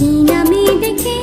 হাসি নামে দেখে